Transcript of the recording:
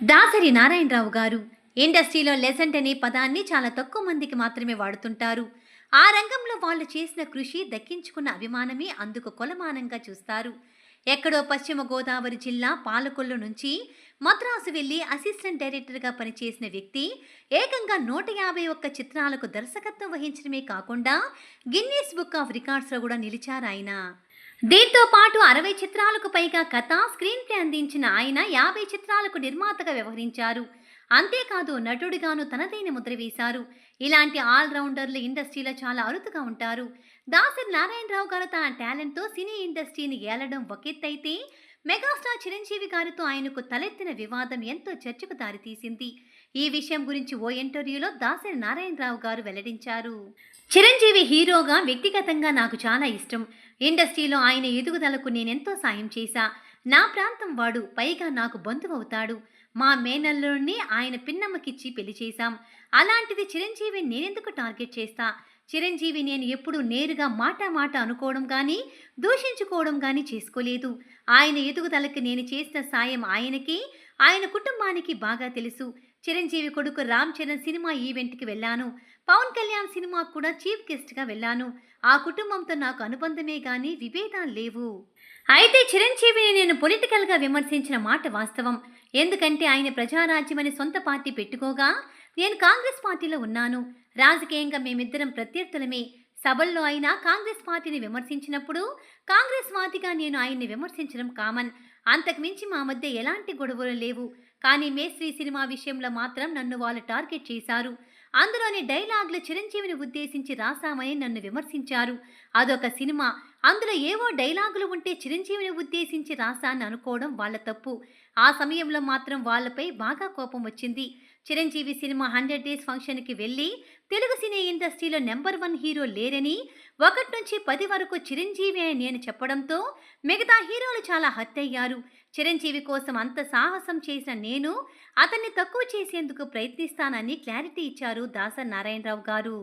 దాసరి నారాయణరావు గారు ఇండస్ట్రీలో లెసెంట్ అనే పదాన్ని చాలా తక్కువ మందికి మాత్రమే వాడుతుంటారు. ఆ రంగంలో వాళ్ళు చేసిన కృషి దక్కించుకున్న అభిమానమే అందుకు కొలమానంగా చూస్తారు. ఎక్కడో పశ్చిమ గోదావరి జిల్లా పాలకొల్లు నుంచి మద్రాసు వెళ్ళి అసిస్టెంట్ డైరెక్టర్గా పనిచేసిన వ్యక్తి ఏకంగా నూట యాభై ఒక్క చిత్రాలకు దర్శకత్వం వహించడమే కాకుండా గిన్నీస్ బుక్ ఆఫ్ రికార్డ్స్లో కూడా నిలిచారు ఆయన దీంతో పాటు అరవై చిత్రాలకు పైగా కథ స్క్రీన్ ప్లే అందించిన ఆయన యాభై చిత్రాలకు నిర్మాతగా వ్యవహరించారు. అంతేకాదు నటుడిగాను తనదైన ముద్ర వేశారు. ఇలాంటి ఆల్రౌండర్లు ఇండస్ట్రీలో చాలా అరుదుగా ఉంటారు. దాసరి నారాయణరావు గారు తన టాలెంట్తో సినీ ఇండస్ట్రీని ఏలడం ఒకెత్తైతే మెగాస్టార్ చిరంజీవి గారితో ఆయనకు తలెత్తిన వివాదం ఎంతో చర్చకు దారితీసింది. ఈ విషయం గురించి ఓ ఇంటర్వ్యూలో దాసరి నారాయణరావు గారు వెల్లడించారు. చిరంజీవి హీరోగా వ్యక్తిగతంగా నాకు చాలా ఇష్టం. ఇండస్ట్రీలో ఆయన ఎదుగుదలకు నేనెంతో సాయం చేశా. నా ప్రాంతం వాడు పైగా నాకు బంధువవుతాడు మా మేనల్లోనే ఆయన పిన్నమ్మకిచ్చి పెళ్ళి చేశాం. అలాంటిది చిరంజీవి నేనెందుకు టార్గెట్ చేస్తా? చిరంజీవి నేను ఎప్పుడూ నేరుగా మాట మాట అనుకోవడం కానీ దూషించుకోవడం కానీ చేసుకోలేదు. ఆయన ఎదుగుదలకి నేను చేసిన సాయం ఆయనకి ఆయన కుటుంబానికి బాగా తెలుసు. చిరంజీవి కొడుకు రామ్ చరణ్ సినిమా ఈవెంట్కి వెళ్ళాను. పవన్ కళ్యాణ్ సినిమా కూడా చీఫ్ గెస్ట్గా వెళ్ళాను. ఆ కుటుంబంతో నాకు అనుబంధమే కానీ విభేదాలు లేవు. అయితే చిరంజీవిని నేను పొలిటికల్గా విమర్శించిన మాట వాస్తవం. ఎందుకంటే ఆయన ప్రజారాజ్యమని సొంత పార్టీ పెట్టుకోగా నేను కాంగ్రెస్ పార్టీలో ఉన్నాను. రాజకీయంగా మేమిద్దరం ప్రత్యర్థులమే. సభల్లో అయినా కాంగ్రెస్ పార్టీని విమర్శించినప్పుడు కాంగ్రెస్ వాదిగా నేను ఆయన్ని విమర్శించడం కామన్ అంతకుమించి మా మధ్య ఎలాంటి గొడవలు లేవు. కానీ మేశ్రీ సినిమా విషయంలో మాత్రం నన్ను వాళ్ళు టార్గెట్ చేశారు. అందులోని డైలాగ్లు చిరంజీవిని ఉద్దేశించి రాశామని నన్ను విమర్శించారు. అదొక సినిమా. అందులో ఏవో డైలాగులు ఉంటే చిరంజీవిని ఉద్దేశించి రాశాను అనుకోవడం వాళ్ళ తప్పు. ఆ సమయంలో మాత్రం వాళ్ళపై బాగా కోపం వచ్చింది. చిరంజీవి సినిమా హండ్రెడ్ డేస్ ఫంక్షన్కి వెళ్ళి తెలుగు సినీ ఇండస్ట్రీలో నెంబర్ వన్ హీరో లేరని ఒకటి నుంచి పది వరకు చిరంజీవి అని నేను చెప్పడంతో మిగతా హీరోలు చాలా హత్యయ్యారు చిరంజీవి కోసం అంత సాహసం చేసిన నేను అతన్ని తక్కువ చేసేందుకు ప్రయత్నిస్తానని క్లారిటీ ఇచ్చారు దాస నారాయణరావు గారు.